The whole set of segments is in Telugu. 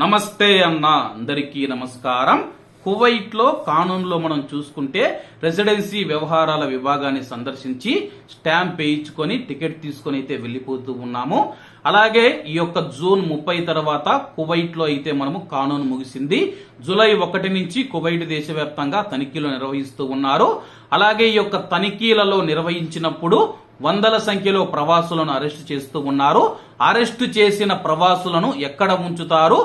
నమస్తే అన్న అందరికీ నమస్కారం. కువైట్లో కానూన్లో మనం చూసుకుంటే రెసిడెన్సీ వ్యవహారాల విభాగాన్ని సందర్శించి స్టాంప్ వేయించుకొని టికెట్ తీసుకొని అయితే వెళ్ళిపోతూ ఉన్నాము. అలాగే ఈ యొక్క జూన్ ముప్పై తర్వాత కువైట్లో అయితే మనము కానూన్ ముగిసింది. జూలై ఒకటి నుంచి కువైట్ దేశవ్యాప్తంగా తనిఖీలు నిర్వహిస్తూ ఉన్నారు. అలాగే ఈ యొక్క తనిఖీలలో నిర్వహించినప్పుడు వందల సంఖ్యలో ప్రవాసులను అరెస్టు చేస్తూ ఉన్నారు. అరెస్టు చేసిన ప్రవాసులను ఎక్కడ ఉంచుతారు?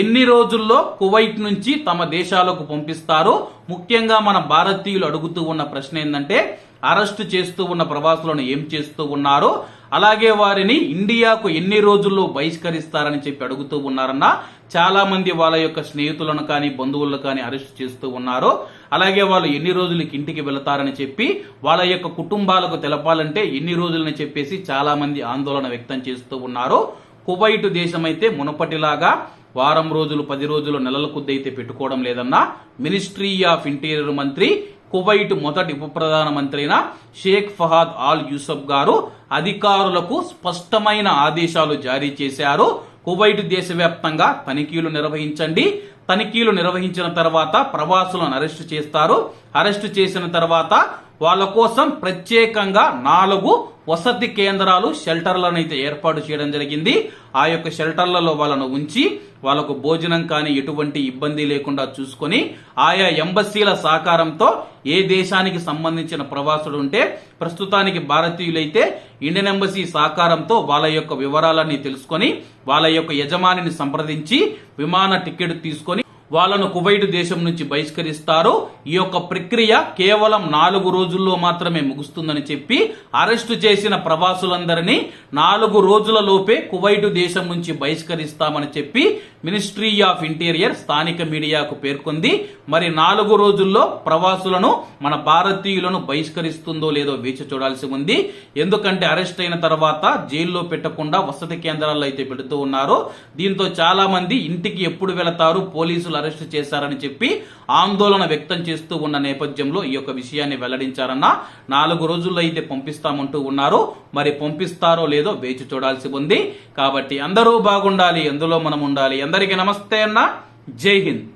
ఎన్ని రోజుల్లో కువైట్ నుంచి తమ దేశాలకు పంపిస్తారు? ముఖ్యంగా మన భారతీయులు అడుగుతూ ఉన్న ప్రశ్న ఏంటంటే అరెస్టు చేస్తూ ఉన్న ప్రవాసులను ఏం చేస్తూ ఉన్నారో అలాగే వారిని ఇండియాకు ఎన్ని రోజుల్లో బహిష్కరిస్తారని చెప్పి అడుగుతూ ఉన్నారన్న చాలా మంది వాళ్ళ యొక్క స్నేహితులను కానీ బంధువులను కానీ అరెస్ట్ చేస్తూ ఉన్నారు అలాగే వాళ్ళు ఎన్ని రోజులకి ఇంటికి వెళతారని చెప్పి వాళ్ళ యొక్క కుటుంబాలకు తెలపాలంటే ఎన్ని రోజులని చెప్పేసి చాలా మంది ఆందోళన వ్యక్తం చేస్తూ ఉన్నారు కువైట్ దేశం అయితే మునపటిలాగా వారం రోజులు పది రోజులు నెలల కొద్ది అయితే పెట్టుకోవడం లేదన్నా మినిస్ట్రీ ఆఫ్ ఇంటీరియర్ మంత్రి కువైట్ మొదటి ఉప ప్రధానమంత్రైన అయిన షేక్ ఫహాద్ ఆల్ యూసఫ్ గారు అధికారులకు స్పష్టమైన ఆదేశాలు జారీ చేశారు. కువైట్ దేశవ్యాప్తంగా తనిఖీలు నిర్వహించండి. తనిఖీలు నిర్వహించిన తర్వాత ప్రవాసులను అరెస్టు చేస్తారు. అరెస్టు చేసిన తర్వాత వాళ్ళ కోసం ప్రత్యేకంగా నాలుగు వసతి కేంద్రాలు షెల్టర్లను అయితే ఏర్పాటు చేయడం జరిగింది. ఆ యొక్క షెల్టర్లలో వాళ్ళను ఉంచి వాళ్ళకు భోజనం కానీ ఎటువంటి ఇబ్బంది లేకుండా చూసుకొని ఆయా ఎంబసీల సహకారంతో ఏ దేశానికి సంబంధించిన ప్రవాసుడు ఉంటే ప్రస్తుతానికి భారతీయులైతే ఇండియన్ ఎంబసీ సహకారంతో వాళ్ళ యొక్క వివరాలన్నీ తెలుసుకొని వాళ్ళ యొక్క యజమానిని సంప్రదించి విమాన టికెట్ తీసుకొని వాళ్ళను కువైట్ దేశం నుంచి బహిష్కరిస్తారు ఈ యొక్క ప్రక్రియ కేవలం నాలుగు రోజుల్లో మాత్రమే ముగుస్తుందని చెప్పి అరెస్టు చేసిన ప్రవాసులందరినీ నాలుగు రోజుల లోపే కువైట్ దేశం నుంచి బహిష్కరిస్తామని చెప్పి మినిస్ట్రీ ఆఫ్ ఇంటీరియర్ స్థానిక మీడియాకు పేర్కొంది. మరి నాలుగు రోజుల్లో ప్రవాసులను మన భారతీయులను బహిష్కరిస్తుందో లేదో వేచి చూడాల్సి ఉంది. ఎందుకంటే అరెస్ట్ అయిన తర్వాత జైల్లో పెట్టకుండా వసతి కేంద్రాల్లో అయితే పెడుతూ ఉన్నారు. దీంతో చాలా మంది ఇంటికి ఎప్పుడు వెళతారు? పోలీసులు అరెస్ట్ చేశారని చెప్పి ఆందోళన వ్యక్తం చేస్తూ ఉన్న నేపథ్యంలో ఈ యొక్క విషయాన్ని వెల్లడించారన్న నాలుగు రోజుల్లో అయితే పంపిస్తామంటూ ఉన్నారు. మరి పంపిస్తారో లేదో వేచి చూడాల్సి ఉంది. కాబట్టి అందరూ బాగుండాలి ఎందులో మనం ఉండాలి. అందరికీ నమస్తే అన్న. జై హింద్.